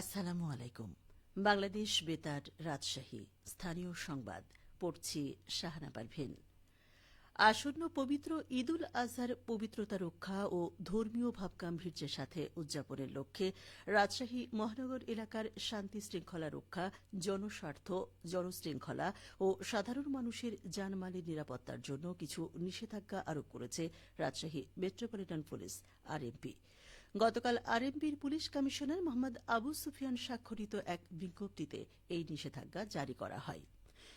আসসালামু আলাইকুম। বাংলাদেশ বেতার রাজশাহী, স্থানীয় সংবাদ, পড়ছি শাহানা পারভিন আসন্ন পবিত্র ঈদুল আজহার পবিত্রতা রক্ষা ও ধর্মীয় ভাবগাম্ভীর্যের সাথে উদযাপনের লক্ষ্যে রাজশাহী মহানগর এলাকার শান্তি শৃঙ্খলা রক্ষা, জনস্বার্থ, জনশৃঙ্খলা ও সাধারণ মানুষের জানমালের নিরাপত্তার জন্য কিছু নিষেধাজ্ঞা আরোপ করেছে রাজশাহী মেট্রোপলিটন পুলিশ, আরএমপি। গতকাল আরএমপির পুলিশ কমিশনার মোহাম্মদ আবু সুফিয়ান স্বাক্ষরিত এক বিজ্ঞপ্তিতে এই নিষেধাজ্ঞা জারি করা হয়।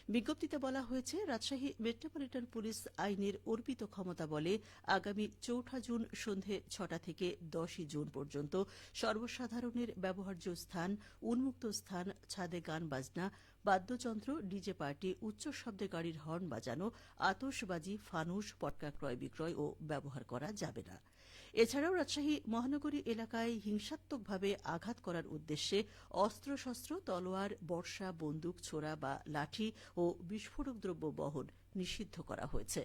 বিজ্ঞপ্তিতে বলা হয়েছে, রাজশাহী মেট্রোপলিটন পুলিশ আইনের অর্পিত ক্ষমতা বলে আগামী চৌঠা জুন সন্ধে ছটা থেকে দশই জুন পর্যন্ত সর্বসাধারণের ব্যবহার্য স্থান, উন্মুক্ত স্থান, ছাদে গান বাজনা, বাদ্যযন্ত্র, ডিজে পার্টি, উচ্চ শব্দে গাড়ির হর্ন বাজানো আতসবাজি ফানুস, পটকা ক্রয় বিক্রয় ও ব্যবহার করা যাবে না। এছাড়াও রাজশাহী মহানগরী এলাকায় হিংসাত্মকভাবে আঘাত করার উদ্দেশ্যে অস্ত্রশস্ত্র, তলোয়ার বর্ষা বন্দুক, ছোড়া বা লাঠি ও বিস্ফোরক দ্রব্য বহন নিষিদ্ধ করা হয়েছে।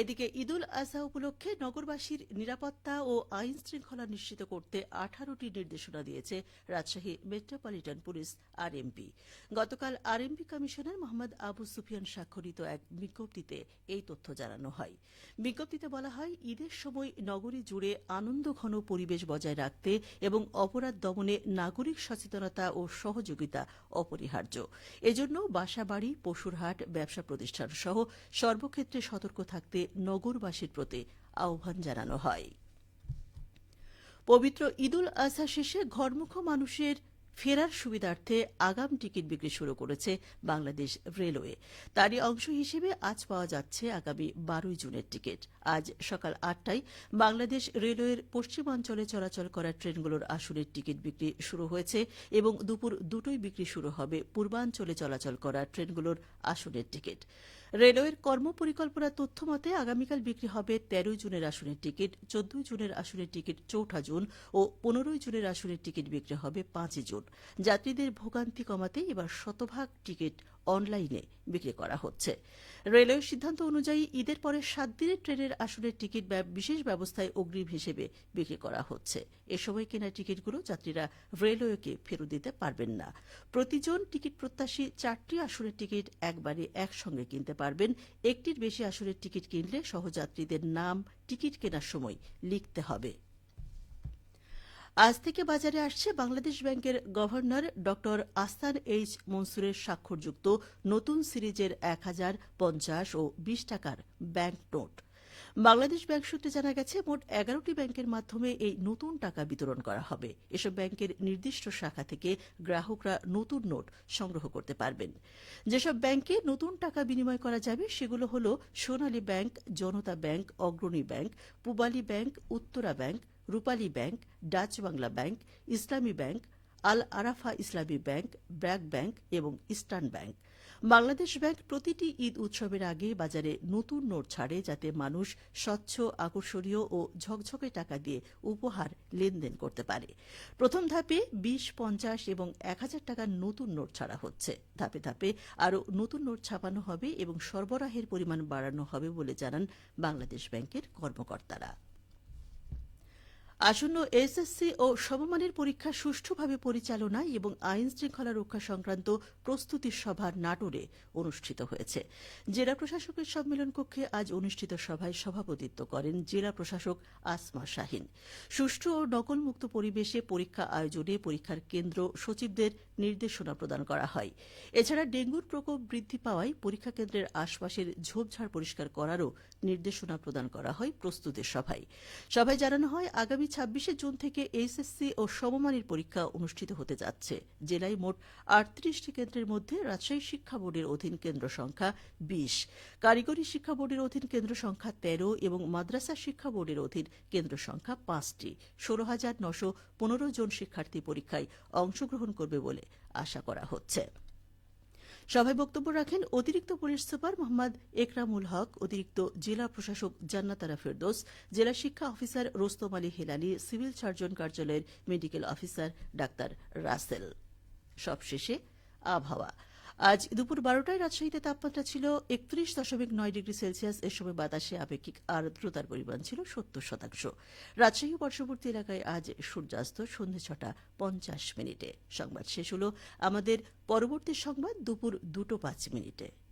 এদিকে ঈদুল আজহা উপলক্ষে নগরবাসীর নিরাপত্তা ও আইন শৃঙ্খলা নিশ্চিত করতে আঠারোটি নির্দেশনা দিয়েছে রাজশাহী মেট্রোপলিটন পুলিশ আরএমপি। গতকাল আরএমপি কমিশনার মোহাম্মদ আবু সুফিয়ান স্বাক্ষরিত এক বিজ্ঞপ্তিতে এই তথ্য জানানো হয়। বিজ্ঞপ্তিতে বলা হয়, ঈদের সময় নগরী জুড়ে আনন্দঘন পরিবেশ বজায় রাখতে এবং অপরাধ দমনে নাগরিক সচেতনতা ও সহযোগিতা অপরিহার্য। এজন্য বাসাবাড়ি পশুরহাট ব্যবসা প্রতিষ্ঠান সহ সর্বক্ষেত্রে সতর্ক থাকতে নগরবাসীর প্রতি আহ্বান জানানো হয়। পবিত্র ঈদুল আজহা শেষে ঘরমুখ মানুষের ফেরার সুবিধার্থে আগাম টিকিট বিক্রি শুরু করেছে বাংলাদেশ রেলওয়ে। তারই অংশ হিসেবে আজ পাওয়া যাচ্ছে আগামী বারোই জুনের টিকিট। আজ সকাল আটটায় বাংলাদেশ রেলওয়ের পশ্চিমাঞ্চলে চলাচল করা ট্রেনগুলোর আসনের টিকিট বিক্রি শুরু হয়েছে এবং দুপুর দুটোই বিক্রি শুরু হবে পূর্বাঞ্চলে চলাচল করা ট্রেনগুলোর আসনের টিকিট। রেলওয়ের কর্মপরিকল্পনা তথ্য মতে, আগামীকাল বিক্রি হবে তেরোই জুনের আসনের টিকিট চোদ্দই জুনের আসনের টিকিট চৌঠা জুন ও পনেরোই জুনের আসনের টিকিট বিক্রি হবে পাঁচই জুন। যাত্রীদের ভোগান্তি কমাতে এবার শতভাগ টিকিট অনলাইনে বিক্রি করা হচ্ছে। রেলওয়ের সিদ্ধান্ত অনুযায়ী ঈদের পরে সাত দিনের ট্রেনের আসনের টিকিট বিশেষ ব্যবস্থায় অগ্রিম হিসেবে বিক্রি করা হচ্ছে। এ সময় কেনা টিকিটগুলো যাত্রীরা রেলওয়েকে ফেরত দিতে পারবেন না। প্রতিজন টিকিট প্রত্যাশী চারটি আসনের টিকিট একবারে একসঙ্গে কিনতে পারবেন। একটির বেশি আসনের টিকিট কিনলে সহযাত্রীদের নাম টিকিট কেনার সময় লিখতে হবে। আজ থেকে বাজারে আসছে বাংলাদেশ ব্যাংকের গভর্নর ড আস্তান এইচ মনসুরের স্বাক্ষরযুক্ত নতুন সিরিজের এক হাজার পঞ্চাশ ও বিশ টাকার ব্যাংক নোট। বাংলাদেশ ব্যাংক সূত্রে জানা গেছে, মোট এগারোটি ব্যাংকের মাধ্যমে এই নতুন টাকা বিতরণ করা হবে। এসব ব্যাংকের নির্দিষ্ট শাখা থেকে গ্রাহকরা নতুন নোট সংগ্রহ করতে পারবেন। যেসব ব্যাংকে নতুন টাকা বিনিময় করা যাবে, সেগুলো হল Sonali bank, Janata bank, Agrani bank, Pubali bank, Uttara bank Rupali bank, Dutch Bangla bank, Islami bank, Al Arafah Islami bank, BRAC bank এবং ইস্টার্ন ব্যাংক। বাংলাদেশ ব্যাংক প্রতিটি ঈদ উৎসবের আগে বাজারে নতুন নোট ছাড়ে যাতে মানুষ স্বচ্ছ, আকর্ষণীয় ও ঝকঝকে টাকা দিয়ে উপহার লেনদেন করতে পারে। প্রথম ধাপে বিশ, পঞ্চাশ এবং এক হাজার টাকার নতুন নোট ছাড়া হচ্ছে। ধাপে ধাপে আরও নতুন নোট ছাপানো হবে এবং সরবরাহের পরিমাণ বাড়ানো হবে বলে জানান বাংলাদেশ ব্যাংকের কর্মকর্তারা। আসন্ন এসএসসি ও সমমানের পরীক্ষা সুষ্ঠুভাবে পরিচালনা এবং আইন শৃঙ্খলা রক্ষা সংক্রান্ত প্রস্তুতি সভা নাটোরে অনুষ্ঠিত হয়েছে। জেলা প্রশাসকের সম্মেলন কক্ষে আজ অনুষ্ঠিত সভায় সভাপতিত্ব করেন জেলা প্রশাসক আসমা শাহিন। সুষ্ঠু ও নকলমুক্ত পরিবেশে পরীক্ষা আয়োজনে পরীক্ষার কেন্দ্র সচিবদের নির্দেশনা প্রদান করা হয়। এছাড়া ডেঙ্গুর প্রকোপ বৃদ্ধি পাওয়ায় পরীক্ষা কেন্দ্রের আশপাশের ঝোপঝাড় পরিষ্কার করারও নির্দেশনা প্রদান করা হয় প্রস্তুতি সভায়। সভায় জানানো হয়, আগামী ছাব্বিশে জুন থেকে এইচএসসি ও সমমানের পরীক্ষা অনুষ্ঠিত হতে যাচ্ছে। জেলায় মোট আটত্রিশটি কেন্দ্রের মধ্যে রাজশাহী শিক্ষা বোর্ডের অধীন কেন্দ্র সংখ্যা বিশ। কারিগরি শিক্ষা বোর্ডের অধীন কেন্দ্র সংখ্যা তেরো এবং মাদ্রাসা শিক্ষা বোর্ডের অধীন কেন্দ্র সংখ্যা পাঁচটি। ষোলো হাজার নশো পনেরো জন শিক্ষার্থী পরীক্ষায় অংশগ্রহণ করবে বলে আশা করা হচ্ছে। সভায় বক্তব্য রাখেন অতিরিক্ত পুলিশ সুপার মোহাম্মদ একরামুল হক, অতিরিক্ত জেলা প্রশাসক জান্নাতারা ফেরদোস, জেলা শিক্ষা officer Rostom Ali Helani, civil surgeon কার্যালয়ের মেডিকেল অফিসার ডাক্তার রাসেল। সবশেষে আবহাওয়া। আজ দুপুর বারোটায় রাজশাহীতে তাপমাত্রা ছিল একত্রিশ দশমিক নয় ডিগ্রি সেলসিয়াস। এ সময় বাতাসে আপেক্ষিক আর্দ্রতার পরিমাণ ছিল সত্তর শতাংশ। রাজশাহী পার্শ্ববর্তী এলাকায় আজ সূর্যাস্ত সন্ধে ছটা পঞ্চাশ মিনিটে। সংবাদ শেষ হল আমাদের পরবর্তী সংবাদ দুপুর দুটো পাঁচ মিনিটে।